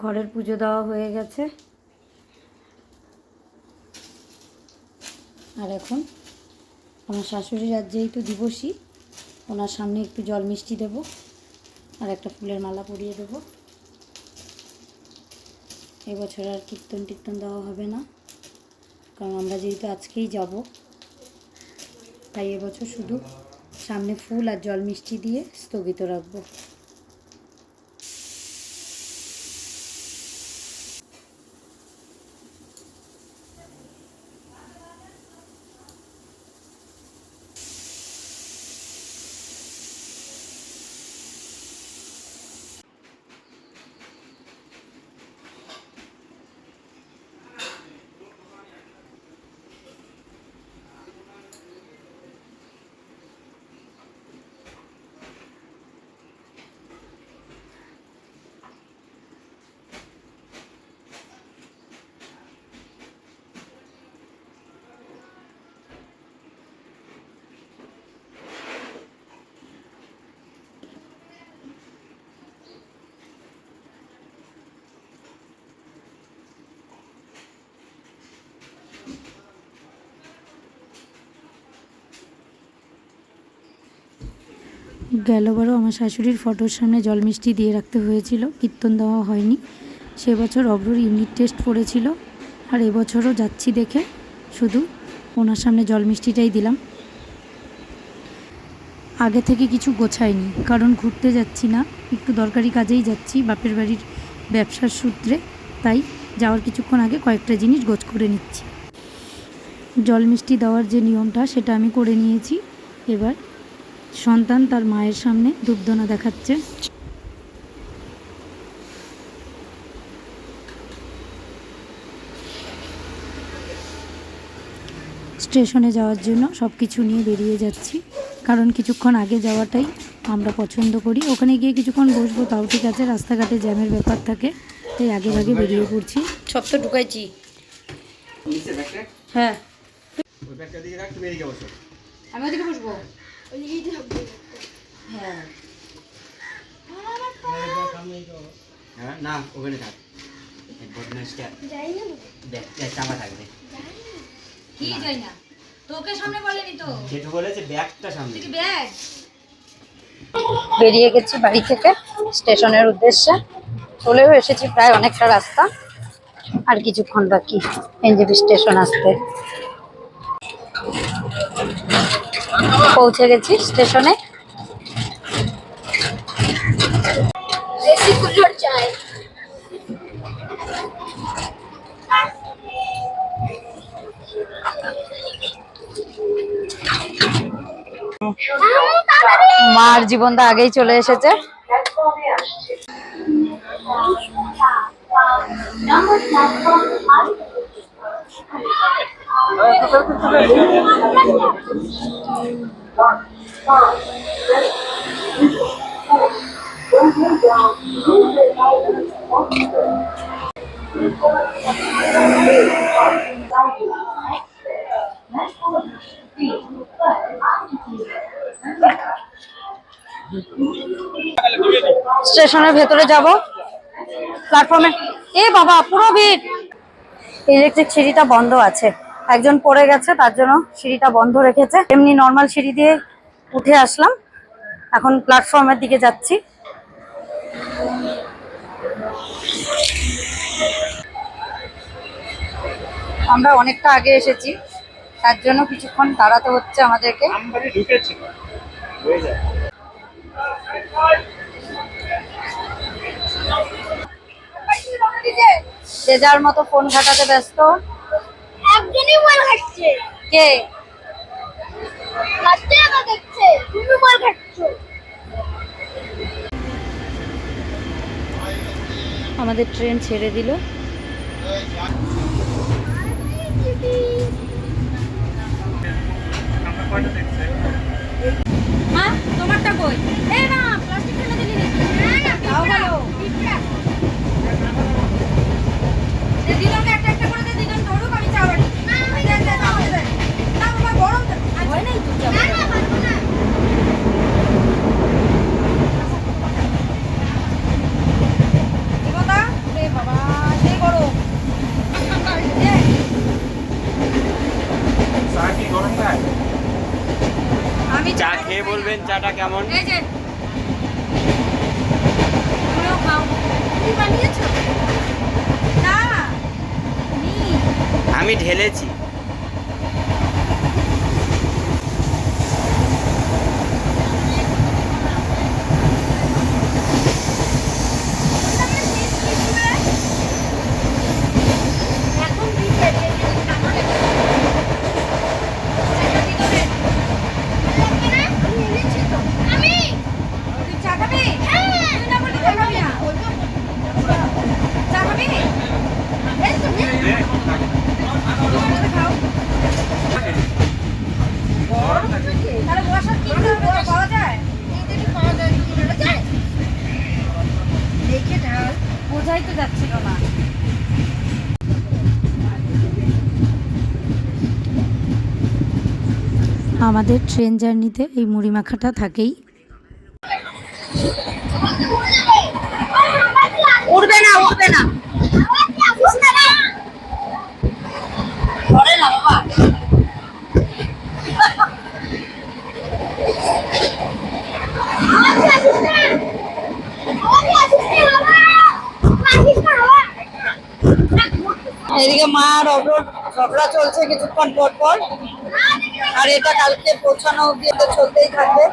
ঘরের পুজো দেওয়া হয়ে গেছে। আর এখন আমার শাশুড়ির আজ যেহেতু দিবসী, ওনার সামনে একটু জল মিষ্টি দেব আর একটা ফুলের মালা পরিয়ে দেব। এবছর আর কীর্তন টীর্তন দেওয়া হবে না। কারণ আমরা যেহেতু আজকেই যাব, তাই এবছর শুধু সামনে ফুল আর জল মিষ্টি দিয়ে স্থগিত রাখব। গেলবারও আমার শাশুড়ির ফটোর সামনে জল মিষ্টি দিয়ে রাখতে হয়েছিল, কীর্তন দেওয়া হয়নি। সে বছর অব্রুর ইউনিট টেস্ট পড়েছিল, আর এবছরও যাচ্ছি দেখে, শুধু ওনার সামনে জল মিষ্টিটাই দিলাম। আগে থেকে কিছু গোছায়নি কারণ ঘুরতে যাচ্ছি না, একটু দরকারি কাজেই যাচ্ছি, বাপের বাড়ির ব্যবসার সূত্রে, তাই যাওয়ার কিছুক্ষণ আগে কয়েকটা জিনিস গোছ করে নিচ্ছি। জল মিষ্টি দেওয়ার যে নিয়মটা, সেটা আমি করে নিয়েছি। এবার সন্তান তার মায়ের সামনে ধূপধনা দেখাচ্ছে। স্টেশনে যাওয়ার জন্য সব কিছু নিয়ে বেরিয়ে যাচ্ছি। কারণ কিছুক্ষণ আগে যাওয়াটাই আমরা পছন্দ করি। ওখানে গিয়ে কিছুক্ষণ বসবো তাও ঠিক আছে রাস্তাঘাটে জ্যামের ব্যাপার থাকে তাই আগে ভাগে বেরিয়ে পড়ছি। সব তো ঢুকাইছি। হ্যাঁ। ওই ব্যাগটা দিকে রাখ তুমি এদিকে বসো। আমি ওদিকে বসবো? হ্যাঁ হ্যাঁ না ওখানে থাক। বদমাইশটা। ব্যাগটা চাপা থাকবে কি যাই না তোকে সামনে বলেনি তো। যেটু বলেছে ব্যাগটা সামনে ব্যাগ? বেরিয়ে গেছি বাড়ি থেকে স্টেশনের উদ্দেশ্যে। চলেও এসেছি প্রায় অনেকটা রাস্তা। আর কিছুক্ষণ বাকি এনজেপি স্টেশন আসতে। পৌঁছে গেছি স্টেশনে। মার জীবনটা আগেই চলে এসেছে। স্টেশনের ভেতরে যাব। প্ল্যাটফর্মে এ বাবা পুরো ভিড়। ইলেকট্রিক সিঁড়িটা বন্ধ আছে। একজন পড়ে গেছে তার জন্য সিঁড়িটা বন্ধ রেখেছে। এমনি নর্মাল সিঁড়ি দিয়ে উঠে আসলাম। এখন প্ল্যাটফর্মের দিকে যাচ্ছি। আমরা অনেকটা আগে এসেছি তার জন্য কিছুক্ষণ দাঁড়াতে হচ্ছে আমাদেরকে। যে যার মতো ফোন ঘাটাতে ব্যস্ত। ঘাটছে। কে? ঘাটছে না দেখছে তুমি মোবাইল ঘাটছো। আমাদের ট্রেন ছেড়ে দিল। মা তোমারটা কই? এই মা প্লাস্টিক ফেলে দিলি নাকি তাও ভালো দে দিদনকে একটা একটা করে দে দিদনকে বলবেন চাটা কেমন? এই যে তুমিও খাও। কি বানিয়েছো? না আমি ঢেলেছি এখন দিতে আমি তুই চা খাবি হ্যাঁ তুই না বললি চা খাবি না চা খাবি এই তুমি খাও তাহলে বসার কি পাওয়া যায় এইটাকে পাওয়া যায় কি বলা যায় দেখে ঢাল বোঝাই তো যাচ্ছিল না আমাদের ট্রেন জার্নিতে এই মুড়ি মাখাটা থাকেই না উঠবে না। এদিকে মা আর অগ্রর ঝগড়া চলছে কিছুক্ষণ পর পর। আর এটা কালকে পৌঁছানো অব্দি এটা চলতেই থাকবে।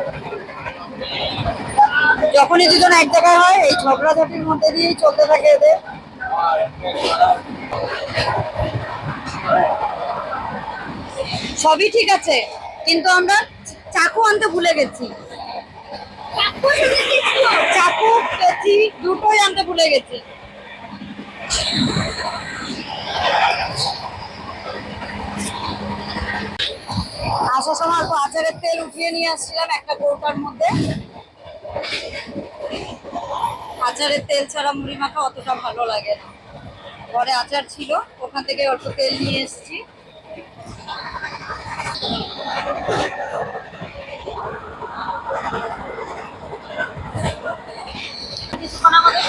যখনই দুজন এক জায়গায় হয়, এই ঝগড়াঝাটির মধ্যে দিয়েই চলতে থাকে এদের। সবই ঠিক আছে, কিন্তু আমরা চাকু আনতে ভুলে গেছি। চাকু, পেঁচি দুটোই আনতে ভুলে গেছি। আসার সময় অল্প আচারের তেল উঠিয়ে নিয়ে আসছিলাম একটা কৌটার মধ্যে। আচারের তেল ছাড়া মুড়ি মাখা অতটা ভালো লাগে না। ঘরে আচার ছিল, ওখান থেকে অল্প তেল নিয়ে এসেছি। কিছুক্ষণ আমাদের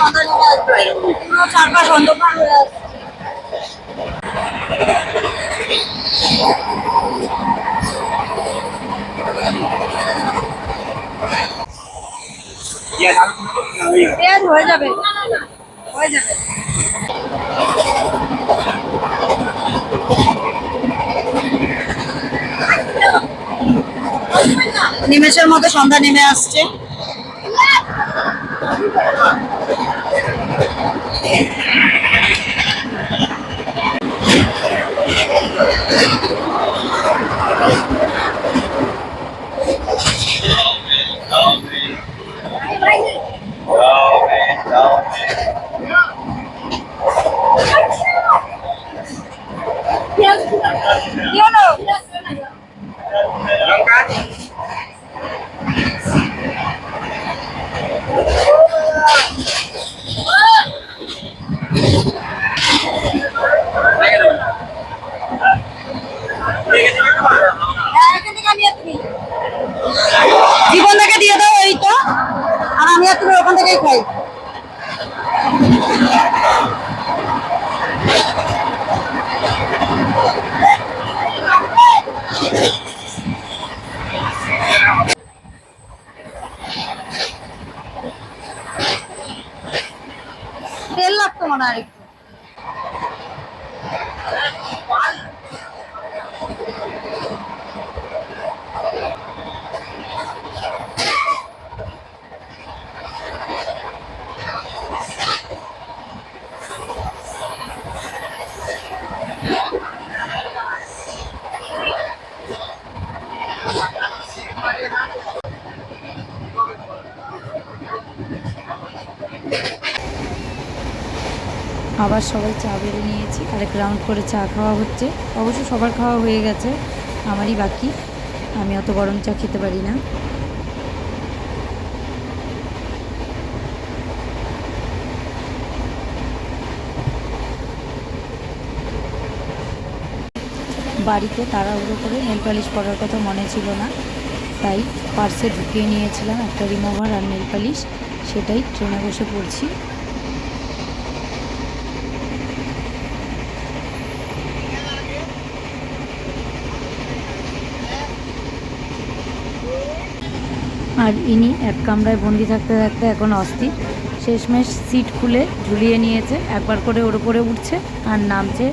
চারপাশ অন্ধকার হয়ে আসছে নিমেষের মতো সন্ধ্যা নেমে আসছে। alcohol. আবার সবাই চা বেড়ে নিয়েছি। আরেক রাউন্ড করে চা খাওয়া হচ্ছে। অবশ্য সবার খাওয়া হয়ে গেছে, আমারই বাকি। আমি অত গরম চা খেতে পারি না। বাড়িতে তাড়াহুড়ো করে নেল পালিশ করার কথা মনে ছিল না। তাই পার্সে ঢুকিয়ে নিয়েছিলাম, একটা রিমুভার আর নেল পালিশ সেটাই ট্রেনে বসে পড়ছি। আর ইনি এক কামরায় বন্দি থাকতে থাকতে এখন অস্থির। শেষমেশ সিট খুলে ঝুলিয়ে নিয়েছে, একবার করে ওর উপরে উঠছে আর নামছে।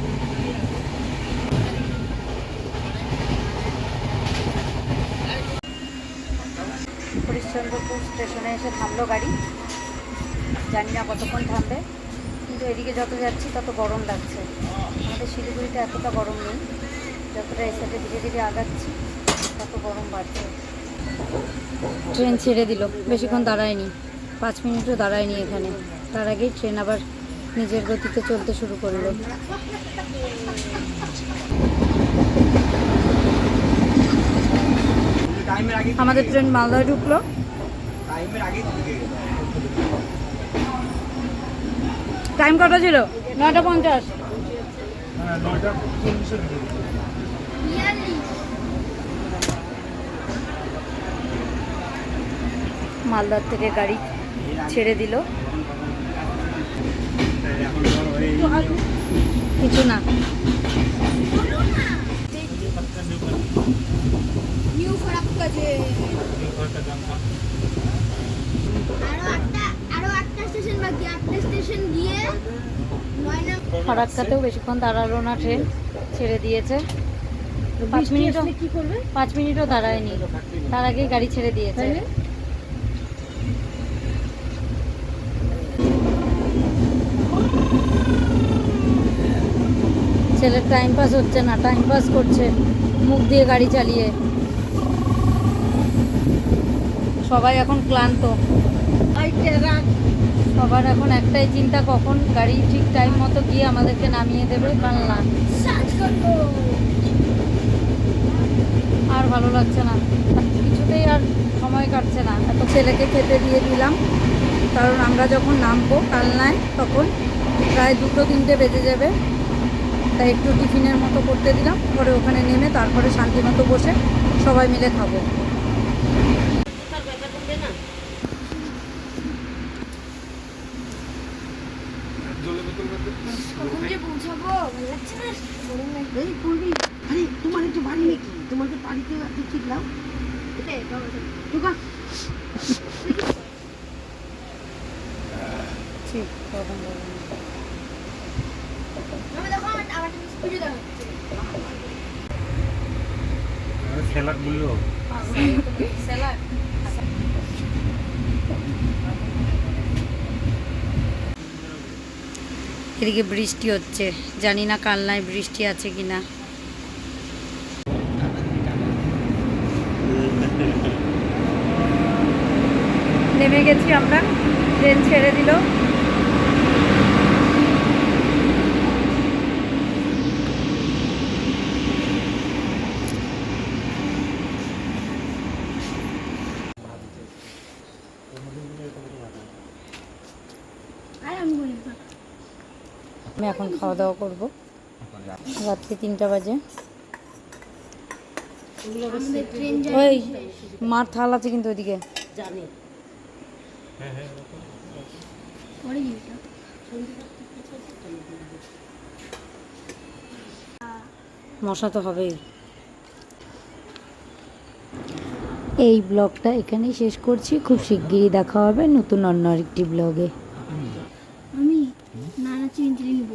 হরিশ্চন্দ্রপুর স্টেশনে এসে থামলো গাড়ি। জানি না কতক্ষণ থামবে, কিন্তু এদিকে যত যাচ্ছি তত গরম লাগছে। আমাদের শিলিগুড়িতে এতটা গরম নেই, যতটা এই ধীরে ধীরে আগাচ্ছি, তত গরম বাড়ছে। ট্রেন ছেড়ে দিল। বেশিক্ষণ দাঁড়ায়নি। পাঁচ মিনিটও দাঁড়ায়নি এখানে। তার আগেই ট্রেন আবার নিজের গতিতে চলতে শুরু করল। আমাদের ট্রেন মালদায় ঢুকলো। টাইম কটা ছিল? নয়টা পঞ্চাশ। মালদার থেকে গাড়ি ছেড়ে দিল। কিছু না। ফারাক্কাতেও বেশিক্ষণ দাঁড়াল না ট্রেন ছেড়ে দিয়েছে। পাঁচ মিনিটও কি করবে? পাঁচ মিনিটও দাঁড়ায়নি। তার আগেই গাড়ি ছেড়ে দিয়েছে। ছেলের টাইম পাস হচ্ছে না টাইম পাস করছে, মুখ দিয়ে গাড়ি চালিয়ে। সবাই এখন ক্লান্ত। সবার এখন একটাই চিন্তা, কখন গাড়ি ঠিক টাইম মতো গিয়ে আমাদেরকে নামিয়ে দেবে বাংলা আর ভালো লাগছে না। কিছুতেই আর সময় কাটছে না। এত ছেলেকে খেতে দিয়ে দিলাম, কারণ আমরা যখন নামবো কালনায় তখন প্রায় দুটো তিনটে বেজে যাবে। তাই একটু টিফিনের মতো করতে দিলাম। পরে ওখানে নেমে তারপরে শান্তি মতো বসে সবাই মিলে খাব। তোমার একটু বাড়ি বাড়িতে ঠিক ঠিক এদিকে বৃষ্টি হচ্ছে। জানি না কালনায় বৃষ্টি আছে কি না নেমে গেছি আমরা। ট্রেন ছেড়ে দিল। খাওয়া দাওয়া করব। রাত্রি তিনটা বাজে। ওই মার থাল আছে কিন্তু ওইদিকে। মশা তো হবেই। এই ব্লগটা এখানেই শেষ করছি। খুব শিগগিরই দেখা হবে নতুন অন্য আরেকটি ব্লগে। আমি নানা চিনি চিনি নেব।